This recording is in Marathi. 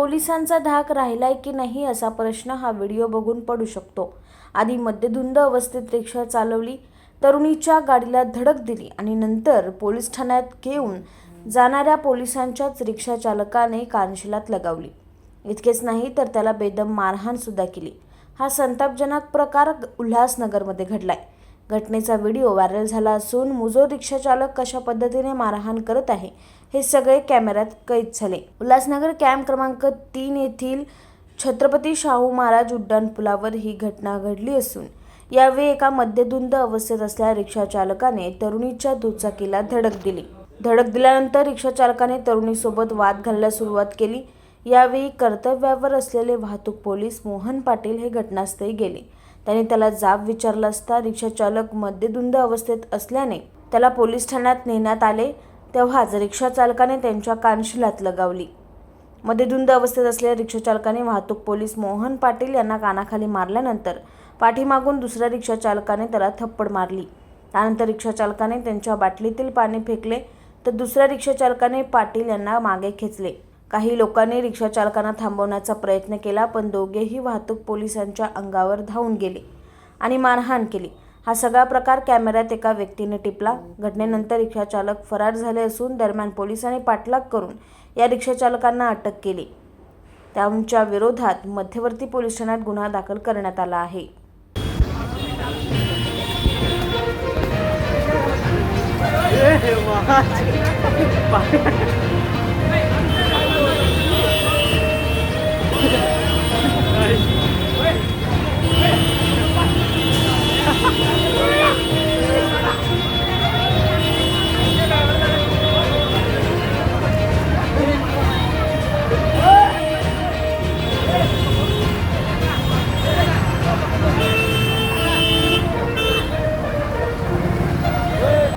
पोलिसांचा धाक राहिलाय की नाही असा प्रश्न हा व्हिडिओ बघून पडू शकतो. आधी मद्यधुंद अवस्थेत रिक्षा चालवली तरुणीच्या गाडीला धडक दिली आणि नंतर पोलीस ठाण्यात घेऊन जाणाऱ्या पोलिसांच्याच रिक्षा चालकाने कानशिलात लगावली. इतकेच नाही तर त्याला बेदम मारहाणसुद्धा केली. हा संतापजनक प्रकार उल्हासनगरमध्ये घडलाय. घटनेचा व्हिडिओ व्हायरल झाला असून मुजोर रिक्षाचालक कशा पद्धतीने मारहाण करत आहे हे सगळे कॅमेऱ्यात कैद झाले. उल्हासनगर कॅम्प क्रमांक तीन येथील छत्रपती शाहू महाराज उड्डाण पुलावर ही घटना घडली असून यावेळी एका मध्यधुंद अवस्थेत असलेल्या रिक्षाचालकाने तरुणीच्या दुचाकीला धडक दिली. धडक दिल्यानंतर रिक्षाचालकाने तरुणीसोबत वाद घालण्यास सुरुवात केली. यावेळी कर्तव्यावर असलेले वाहतूक पोलीस मोहन पाटील हे घटनास्थळी गेले. त्याने त्याला जाब विचारला असता रिक्षाचालक मद्यधुंद अवस्थेत असल्याने त्याला पोलीस ठाण्यात नेण्यात आले तेव्हाच रिक्षा चालकाने त्यांच्या कानशिलात लगावली. मध्यधुंद अवस्थेत असलेल्या रिक्षाचालकाने वाहतूक पोलीस मोहन पाटील यांना कानाखाली मारल्यानंतर पाठीमागून दुसऱ्या रिक्षाचालकाने त्याला थप्पड मारली. त्यानंतर रिक्षाचालकाने त्यांच्या बाटलीतील पाणी फेकले तर दुसऱ्या रिक्षाचालकाने पाटील यांना मागे खेचले. काही लोकांनी रिक्षा चालकांना थांबवण्याचा प्रयत्न केला पण दोघेही वाहतूक पोलिसांच्या अंगावर धावून गेले आणि मारहाण केली. हा सगळा प्रकार कॅमेऱ्यात एका व्यक्तीने टिपला. घटनेनंतर रिक्षा चालक फरार झाले असून दरम्यान पोलिसांनी पाठलाग करून या रिक्षा चालकांना अटक केली. त्यांच्या विरोधात मध्यवर्ती पोलीस ठाण्यात गुन्हा दाखल करण्यात आला आहे.